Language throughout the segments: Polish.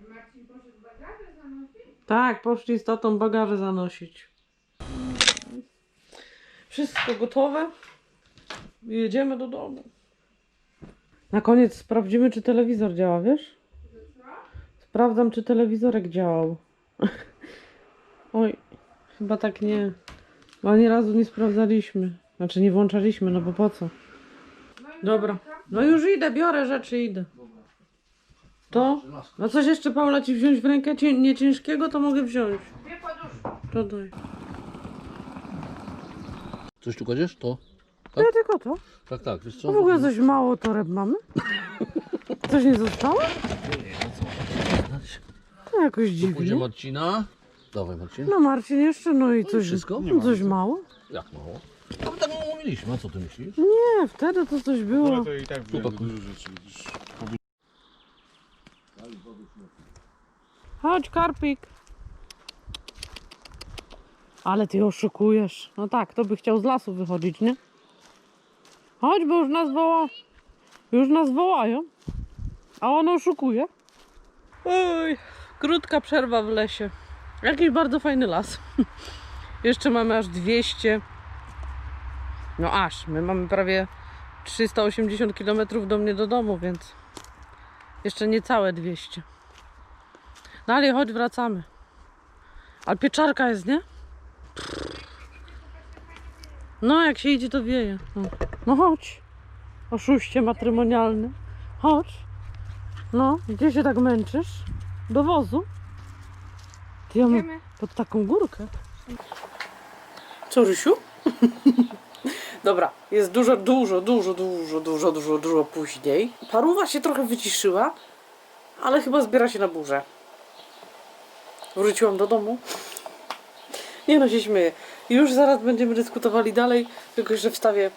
Marcin poszedł bagaże zanosić? Tak, poszli z tatą bagaże zanosić. Wszystko gotowe. Jedziemy do domu. Na koniec sprawdzimy, czy telewizor działa, wiesz? Sprawdzam, czy telewizorek działał. Oj, chyba tak nie. Bo ani razu nie sprawdzaliśmy. Znaczy nie włączaliśmy, no bo po co? No Dobra. No już idę, biorę rzeczy, idę. To? No coś jeszcze Paula ci wziąć w rękę cię, nie ciężkiego, to mogę wziąć. Dwie poduszki. To daj. Coś tu kładziesz? To? Tak? Ja tylko to. Tak, tak. Wiesz co? To w ogóle coś mało toreb mamy? Coś nie zostało? To jakoś Tu pójdzie dziwnie. Marcina. Dawaj Marcin. No Marcin jeszcze, no i coś, wszystko? no coś mało? Jak mało? No my tak mało mówiliśmy, a co ty myślisz? Nie, wtedy to coś było. Ale to i tak Chłopaku. dużo rzeczy. Już Chodź Karpik. Ale ty oszukujesz. No tak, to by chciał z lasu wychodzić, nie? Chodź, bo już nas woła. Już nas wołają. A on oszukuje. Oj, krótka przerwa w lesie. Jakiś bardzo fajny las. Jeszcze mamy aż 200. No aż, my mamy prawie 380 km do mnie do domu, więc jeszcze niecałe 200. Dalej, chodź, wracamy. Ale pieczarka jest, nie? No, jak się idzie, to wieje. No, no chodź. Oszuście matrymonialny. Chodź. No, gdzie się tak męczysz? Do wozu. Ty ja mam pod taką górkę. Co, Rysiu? Dobra, jest dużo, dużo, dużo, dużo, dużo, dużo, dużo później. Paruwa się trochę wyciszyła, ale chyba zbiera się na burzę. Wróciłam do domu. Nie no, się śmieję. Już zaraz będziemy dyskutowali dalej, tylko że wstawię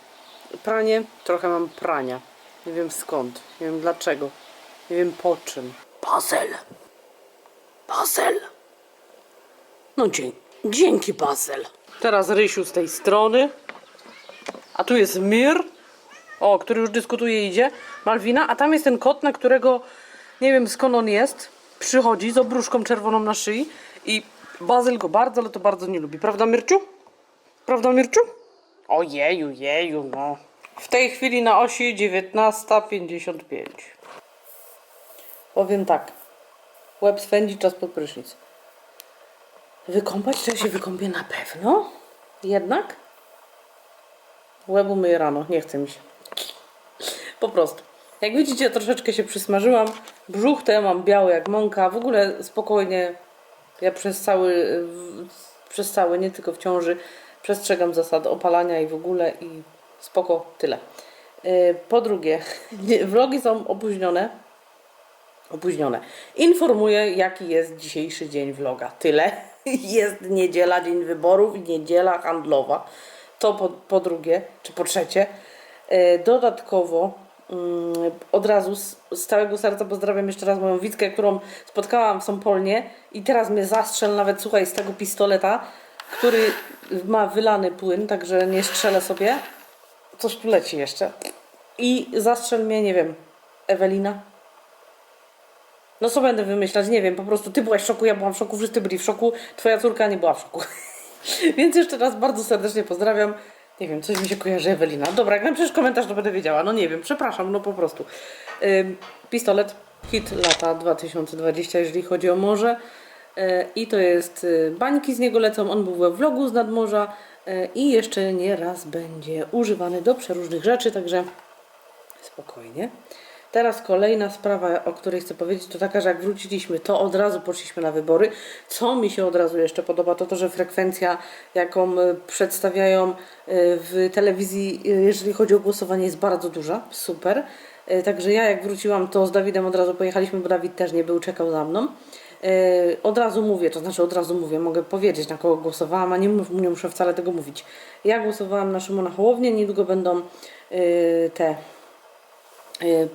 pranie. Trochę mam prania. Nie wiem skąd, nie wiem dlaczego, nie wiem po czym. Puzzle. Puzzle. No dzięki, dzięki Puzzle. Teraz Rysiu z tej strony. A tu jest Mir. O, który już dyskutuje i idzie. Malwina, a tam jest ten kot, na którego nie wiem skąd on jest. Przychodzi z obruszką czerwoną na szyi i Bazyl go bardzo, ale to bardzo nie lubi. Prawda, Mirciu? Prawda, Mirciu? Ojeju, jeju, no. W tej chwili na osi 19.55. Powiem tak. Łeb swędzi, czas pod prysznic. Wykąpać? Czy ja się wykąpię na pewno? Jednak? Łeb umyję rano, nie chce mi się. Po prostu. Jak widzicie, troszeczkę się przysmażyłam. Brzuch to ja mam biały jak mąka. W ogóle spokojnie. Ja przez cały, przez cały, nie tylko w ciąży, przestrzegam zasad opalania i w ogóle i spoko, tyle. Yy, Po drugie, vlogi są opóźnione. Opóźnione. Informuję, jaki jest dzisiejszy dzień vloga. Tyle. Jest niedziela, dzień wyborów, i niedziela handlowa. To po, po drugie, czy po trzecie. E, Dodatkowo od razu z, z całego serca pozdrawiam jeszcze raz moją Witkę, którą spotkałam w Sąpolnie i teraz mnie zastrzel nawet, słuchaj, z tego pistoleta, który ma wylany płyn, także nie strzelę sobie. Coś tu leci jeszcze. I zastrzel mnie, nie wiem, Ewelina. No co będę wymyślać, nie wiem, po prostu ty byłaś w szoku, ja byłam w szoku, wszyscy byli w szoku, twoja córka nie była w szoku. Więc jeszcze raz bardzo serdecznie pozdrawiam. Nie wiem, coś mi się kojarzy Ewelina. Dobra, jak napiszesz komentarz, to będę wiedziała. No nie wiem, przepraszam, no po prostu. Pistolet, hit lata 2020, jeżeli chodzi o morze. Y, I to jest, y, bańki z niego lecą, on był we vlogu z nadmorza y, i jeszcze nie raz będzie używany do przeróżnych rzeczy, także spokojnie. Teraz kolejna sprawa, o której chcę powiedzieć, to taka, że jak wróciliśmy, to od razu poszliśmy na wybory. Co mi się od razu jeszcze podoba, to to, że frekwencja, jaką y, przedstawiają y, w telewizji, y, jeżeli chodzi o głosowanie, jest bardzo duża. Super. Także ja jak wróciłam, to z Dawidem od razu pojechaliśmy, bo Dawid też nie był, czekał za mną. Od razu mówię, to znaczy od razu mówię, mogę powiedzieć na kogo głosowałam, a nie, nie muszę wcale tego mówić. Ja głosowałam na Szymona Hołownię, niedługo będą te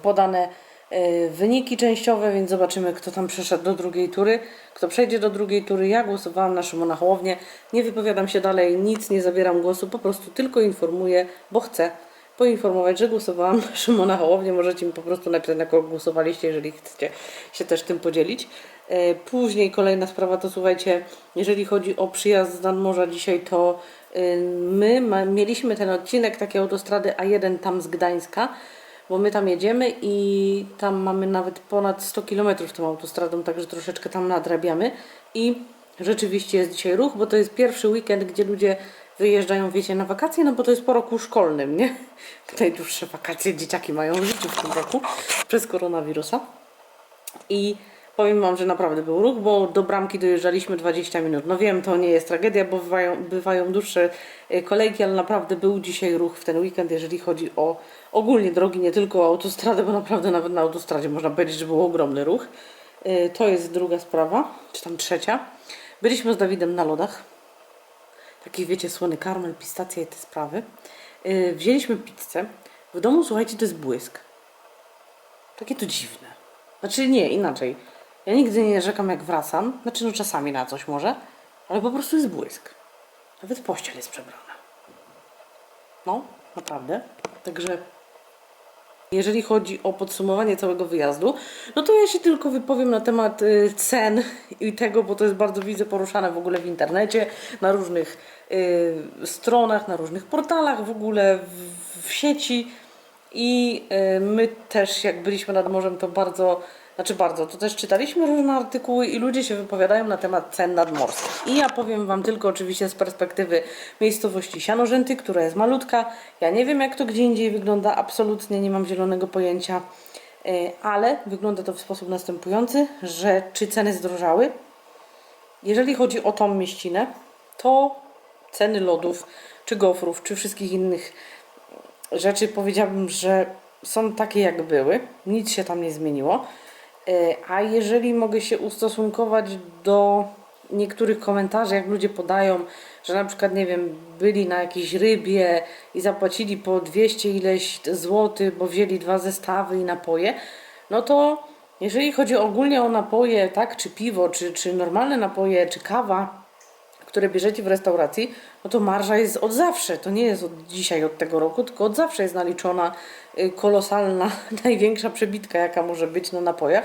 podane y, wyniki częściowe, więc zobaczymy, kto tam przeszedł do drugiej tury, kto przejdzie do drugiej tury. Ja głosowałam na Szymona Hołownię, nie wypowiadam się dalej, nic, nie zabieram głosu, po prostu tylko informuję, bo chcę. poinformować, że głosowałam na Szymona Hołownię. Możecie mi po prostu napisać, na kogo głosowaliście, jeżeli chcecie się też tym podzielić. E, Później kolejna sprawa to słuchajcie, jeżeli chodzi o przyjazd z nadmorza dzisiaj, to y, my mieliśmy ten odcinek takiej autostrady A1 tam z Gdańska, bo my tam jedziemy i tam mamy nawet ponad 100 km tą autostradą, także troszeczkę tam nadrabiamy i rzeczywiście jest dzisiaj ruch, bo to jest pierwszy weekend, gdzie ludzie wyjeżdżają, wiecie, na wakacje, no bo to jest po roku szkolnym, nie? Najdłuższe wakacje dzieciaki mają w życiu w tym roku przez koronawirusa. I powiem Wam, że naprawdę był ruch, bo do bramki dojeżdżaliśmy 20 minut. No wiem, to nie jest tragedia, bo bywają, bywają dłuższe e, kolejki, ale naprawdę był dzisiaj ruch w ten weekend, jeżeli chodzi o ogólnie drogi, nie tylko o autostradę, bo naprawdę nawet na autostradzie można powiedzieć, że był ogromny ruch. E, To jest druga sprawa, czy tam trzecia. Byliśmy z Dawidem na lodach. Taki wiecie, słony karmel, pistacja i te sprawy. E, Wzięliśmy pizzę. W domu, słuchajcie, to jest błysk. Takie to dziwne. Znaczy nie, inaczej. Ja nigdy nie narzekam jak wracam. Znaczy no czasami na coś może. Ale po prostu jest błysk. Nawet pościel jest przebrana. No, naprawdę. Także jeżeli chodzi o podsumowanie całego wyjazdu, no to ja się tylko wypowiem na temat y, cen i tego, bo to jest bardzo widzę poruszane w ogóle w internecie, na różnych y, stronach, na różnych portalach w ogóle, w sieci. I y, my też, jak byliśmy nad morzem, to bardzo, znaczy bardzo, to też czytaliśmy różne artykuły i ludzie się wypowiadają na temat cen nadmorskich. I ja powiem Wam tylko oczywiście z perspektywy miejscowości Sianorzęty, która jest malutka. Ja nie wiem, jak to gdzie indziej wygląda, absolutnie nie mam zielonego pojęcia, y, ale wygląda to w sposób następujący, że czy ceny zdrożały? Jeżeli chodzi o tą mieścinę, to ceny lodów, czy gofrów, czy wszystkich innych rzeczy powiedziałabym, że są takie jak były, nic się tam nie zmieniło. E, A jeżeli mogę się ustosunkować do niektórych komentarzy, jak ludzie podają, że na przykład, nie wiem, byli na jakiejś rybie i zapłacili po 200 ileś złotych, bo wzięli dwa zestawy i napoje, no to jeżeli chodzi ogólnie o napoje, tak, czy piwo, czy, czy normalne napoje, czy kawa, które bierzecie w restauracji, no to marża jest od zawsze. To nie jest od dzisiaj, od tego roku, tylko od zawsze jest naliczona y, kolosalna, największa przebitka, jaka może być na napojach,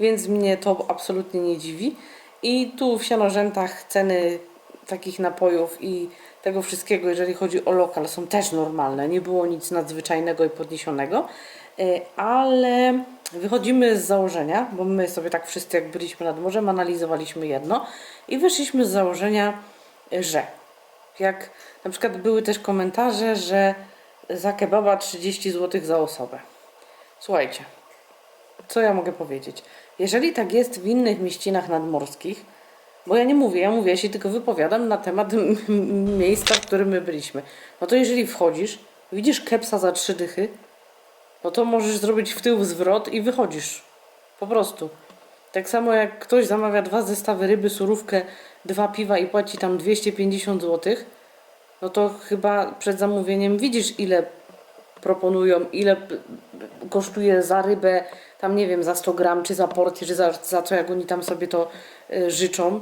więc mnie to absolutnie nie dziwi. I tu w Sianorzętach ceny takich napojów i tego wszystkiego, jeżeli chodzi o lokal, są też normalne. Nie było nic nadzwyczajnego i podniesionego, Y, ale wychodzimy z założenia, bo my sobie tak wszyscy, jak byliśmy nad morzem, analizowaliśmy jedno i wyszliśmy z założenia, że jak na przykład były też komentarze, że za kebaba 30 zł za osobę. Słuchajcie, co ja mogę powiedzieć? Jeżeli tak jest w innych mieścinach nadmorskich, bo ja nie mówię, ja mówię, ja się tylko wypowiadam na temat miejsca, w którym my byliśmy. No to jeżeli wchodzisz, widzisz kepsa za trzy dychy, no to możesz zrobić w tył zwrot i wychodzisz. Po prostu. Tak samo jak ktoś zamawia dwa zestawy ryby, surówkę, dwa piwa i płaci tam 250 zł, no to chyba przed zamówieniem widzisz ile proponują, ile kosztuje za rybę, tam nie wiem, za 100 gram, czy za porcję, czy za, za co, jak oni tam sobie to y, życzą.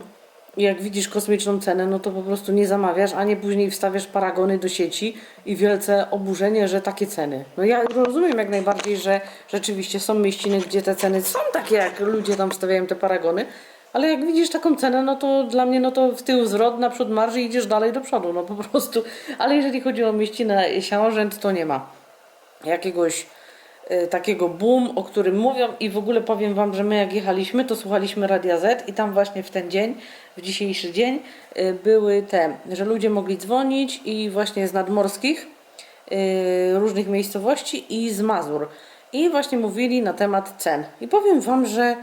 Jak widzisz kosmiczną cenę, no to po prostu nie zamawiasz, a nie później wstawiasz paragony do sieci i wielce oburzenie, że takie ceny. No ja rozumiem jak najbardziej, że rzeczywiście są mieściny, gdzie te ceny są takie, jak ludzie tam wstawiają te paragony, ale jak widzisz taką cenę, no to dla mnie no to w tył zwrot, naprzód marży idziesz dalej do przodu, no po prostu. Ale jeżeli chodzi o mieścinę Sianorzęt, to nie ma jakiegoś takiego boom, o którym mówią i w ogóle powiem Wam, że my jak jechaliśmy, to słuchaliśmy Radia Z i tam właśnie w ten dzień, w dzisiejszy dzień y, były te, że ludzie mogli dzwonić i właśnie z nadmorskich y, różnych miejscowości i z Mazur i właśnie mówili na temat cen. I powiem Wam, że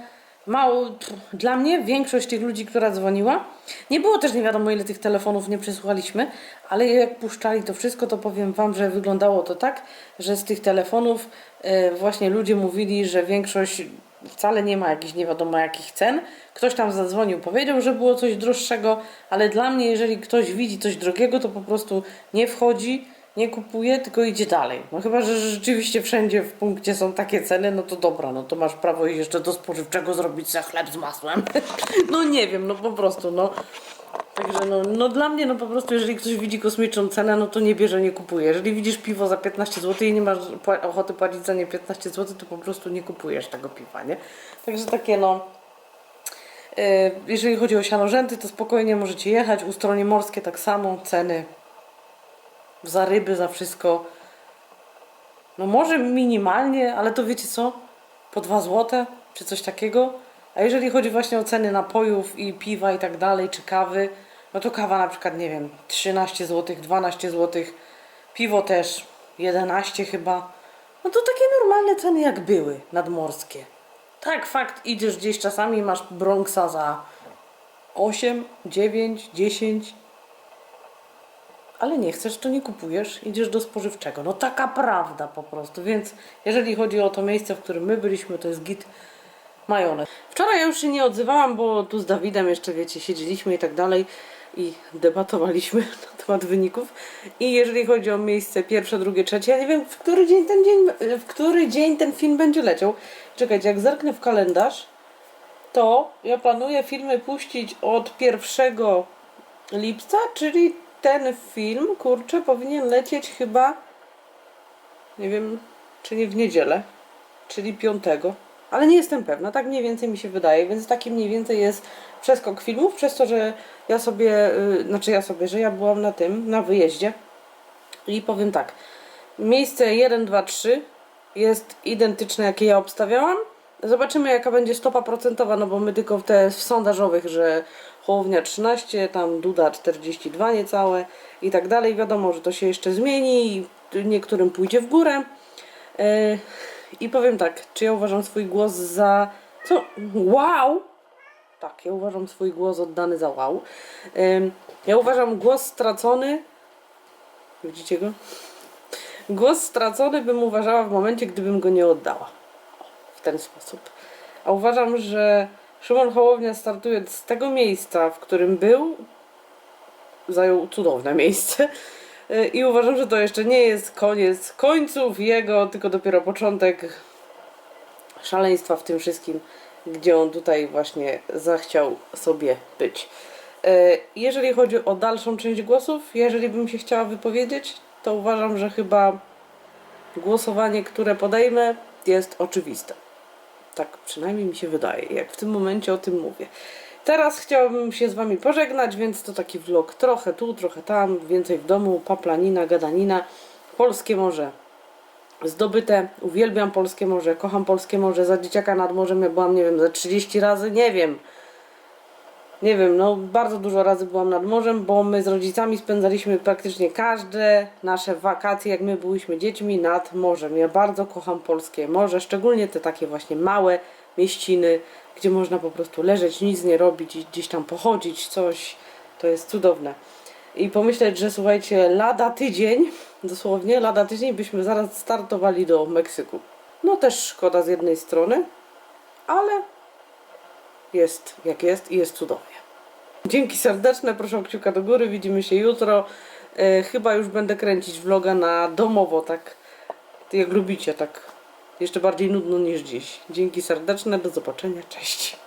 mało, pff, dla mnie większość tych ludzi, która dzwoniła, nie było też nie wiadomo ile tych telefonów nie przesłuchaliśmy, ale jak puszczali to wszystko, to powiem Wam, że wyglądało to tak, że z tych telefonów e, właśnie ludzie mówili, że większość wcale nie ma jakichś nie wiadomo jakich cen. Ktoś tam zadzwonił, powiedział, że było coś droższego, ale dla mnie, jeżeli ktoś widzi coś drogiego, to po prostu nie wchodzi, nie kupuje, tylko idzie dalej. No chyba, że rzeczywiście wszędzie w punkcie są takie ceny, no to dobra, no to masz prawo jeszcze do spożywczego zrobić sobie chleb z masłem. no nie wiem, no po prostu, no. Tak Także no, no dla mnie no po prostu jeżeli ktoś widzi kosmiczną cenę, no to nie bierze, nie kupuje. Jeżeli widzisz piwo za 15 zł i nie masz ochoty płacić za nie 15 zł, to po prostu nie kupujesz tego piwa, nie? Także takie no... Yy, jeżeli chodzi o sianorzęty, to spokojnie możecie jechać. Ustronie morskie tak samo, ceny za ryby, za wszystko. No może minimalnie, ale to wiecie co? Po 2 zł czy coś takiego. A jeżeli chodzi właśnie o ceny napojów i piwa i tak dalej, czy kawy, no to kawa na przykład, nie wiem, 13 zł, 12 zł. Piwo też 11 chyba. No to takie normalne ceny jak były, nadmorskie. Tak, fakt, idziesz gdzieś czasami masz Bronxa za 8, 9, 10, ale nie chcesz, to nie kupujesz, idziesz do spożywczego. No taka prawda po prostu. Więc jeżeli chodzi o to miejsce, w którym my byliśmy, to jest git majonez. Wczoraj ja już się nie odzywałam, bo tu z Dawidem jeszcze, wiecie, siedzieliśmy i tak dalej i debatowaliśmy na temat wyników. I jeżeli chodzi o miejsce pierwsze, drugie, trzecie, ja nie wiem, w który dzień ten dzień, w który dzień ten film będzie leciał. Czekajcie, jak zerknę w kalendarz, to ja planuję filmy puścić od 1 lipca, czyli ten film, kurczę, powinien lecieć chyba, nie wiem, czy nie w niedzielę, czyli 5. Ale nie jestem pewna, tak mniej więcej mi się wydaje, więc taki mniej więcej jest przeskok filmów, przez to, że ja sobie, yy, znaczy ja sobie, że ja byłam na tym, na wyjeździe i powiem tak, miejsce 1, 2, 3 jest identyczne, jakie ja obstawiałam. Zobaczymy, jaka będzie stopa procentowa, no bo my tylko te w sondażowych, że Hołownia 13, tam Duda 42 niecałe i tak dalej. Wiadomo, że to się jeszcze zmieni i niektórym pójdzie w górę. Yy, I powiem tak, czy ja uważam swój głos za... Co? Wow! Tak, ja uważam swój głos oddany za wow. Ja uważam głos stracony... Widzicie go? Głos stracony bym uważała w momencie, gdybym go nie oddała. W ten sposób. A uważam, że Szymon Hołownia startując z tego miejsca, w którym był, zajął cudowne miejsce. Y, I uważam, że to jeszcze nie jest koniec końców jego, tylko dopiero początek szaleństwa w tym wszystkim, gdzie on tutaj właśnie zachciał sobie być. Y, Jeżeli chodzi o dalszą część głosów, jeżeli bym się chciała wypowiedzieć, to uważam, że chyba głosowanie, które podejmę, jest oczywiste. Tak przynajmniej mi się wydaje, jak w tym momencie o tym mówię. Teraz chciałabym się z Wami pożegnać, więc to taki vlog trochę tu, trochę tam, więcej w domu, paplanina, gadanina, polskie morze zdobyte, uwielbiam polskie morze, kocham polskie morze, za dzieciaka nad morzem ja byłam, nie wiem, ze 30 razy, nie wiem, nie wiem, no bardzo dużo razy byłam nad morzem, bo my z rodzicami spędzaliśmy praktycznie każde nasze wakacje, jak my byliśmy dziećmi, nad morzem. Ja bardzo kocham polskie morze, szczególnie te takie właśnie małe mieściny, gdzie można po prostu leżeć, nic nie robić gdzieś tam pochodzić, coś. To jest cudowne. I pomyśleć, że słuchajcie, lada tydzień, dosłownie lada tydzień byśmy zaraz startowali do Meksyku. No też szkoda z jednej strony, ale jest jak jest i jest cudownie. Dzięki serdeczne, proszę o kciuka do góry, widzimy się jutro. E, chyba już będę kręcić vloga na domowo, tak jak lubicie, tak jeszcze bardziej nudno niż dziś. Dzięki serdeczne, do zobaczenia, cześć.